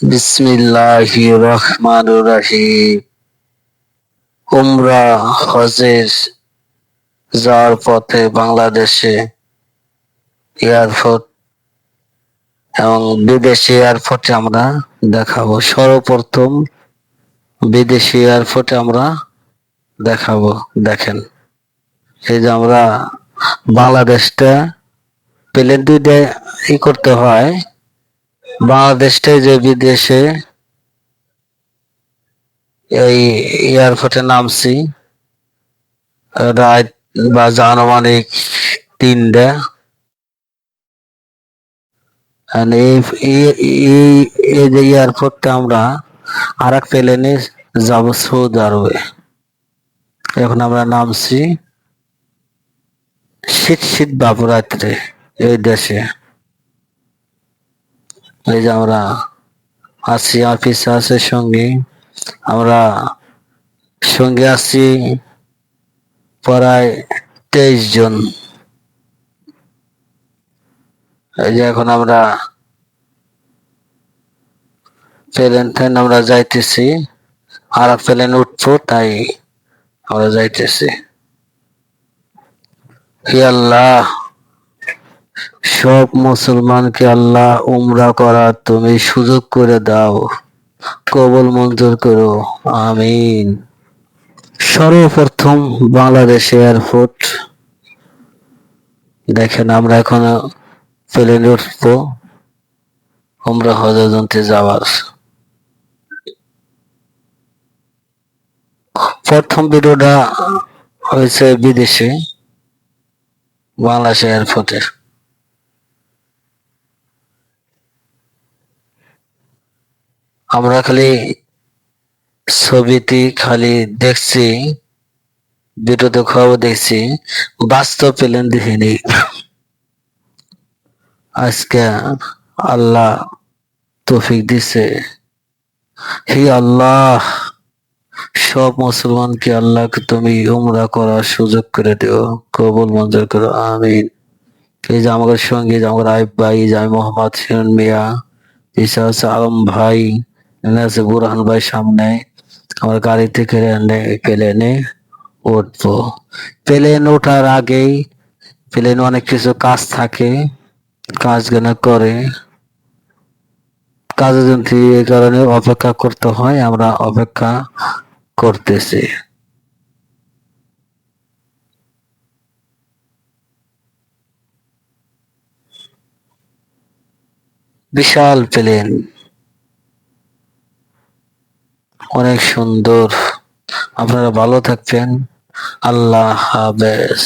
বিসমিল্লাহ রহমান রাহিম। উমরা হজের যাওয়ার পথে বাংলাদেশে এয়ারপোর্ট এবং বিদেশি এয়ারপোর্টে আমরা দেখাবো। সর্বপ্রথম বিদেশি এয়ারপোর্টে আমরা দেখাবো। দেখেন, এই যে আমরা বাংলাদেশটা প্লেন দুইটা ই করতে হয়। বাংলাদেশটাই যে বিদেশে এই এয়ারপোর্টে নামছি রাত বা আনুমানিক তিনটা। এই যে এয়ারপোর্টটা আমরা আর এক প্লেনে যাব সৌদি আরবে। এখন আমরা নামছি শীত শীত বাবুরাত্রে এই দেশে। এই যে আমরা আর পিছে আছে সঙ্গে। আমরা সঙ্গে আছি প্রায় তেইশ জন। এই যে এখন আমরা প্লেন ট্রেন আমরা যাইতেছি। আর প্লেন উঠবো তাই আমরা যাইতেছি। আল্লাহ! সব মুসলমানকে আল্লাহ উমরা করার তুমি সুযোগ করে দাও। কবল মঞ্জুর করো। আমিন। সর্বপ্রথম বাংলাদেশ এয়ারপোর্ট দেখেন, আমরা এখন প্লেনে উঠবো উমরা হজরতে যাওয়ার। প্রথম ভিডিওটা হয়েছে বিদেশে বাংলাদেশ এয়ারপোর্টে আমরা খালি ছবিটি খালি দেখছি ভিডিওতে খবর দেখছি, বাস্তব প্লেন দেখিনি। আজকে আল্লাহ তৌফিক দিছে। হে আল্লাহ, সব মুসলমানকে আল্লাহকে তুমি উমরা করার সুযোগ করে দিও, কবুল মঞ্জুর করো, আমিন। এই যে আমাদের সঙ্গে আমার আইব ভাই যে মোহাম্মদ মিয়া আছে আলম ভাই আছে বুরহান ভাই সামনে আমার গাড়ি থেকে প্লেনে উঠবো। প্লেন ওঠার আগেই প্লেনে অনেক কিছু কাজ থাকে, কাজ গানা করে। অপেক্ষা করতে হয়, আমরা অপেক্ষা করতেছি। বিশাল প্লেন। অনেক সুন্দর। আপনারা ভালো থাকবেন। আল্লাহ হাফেজ।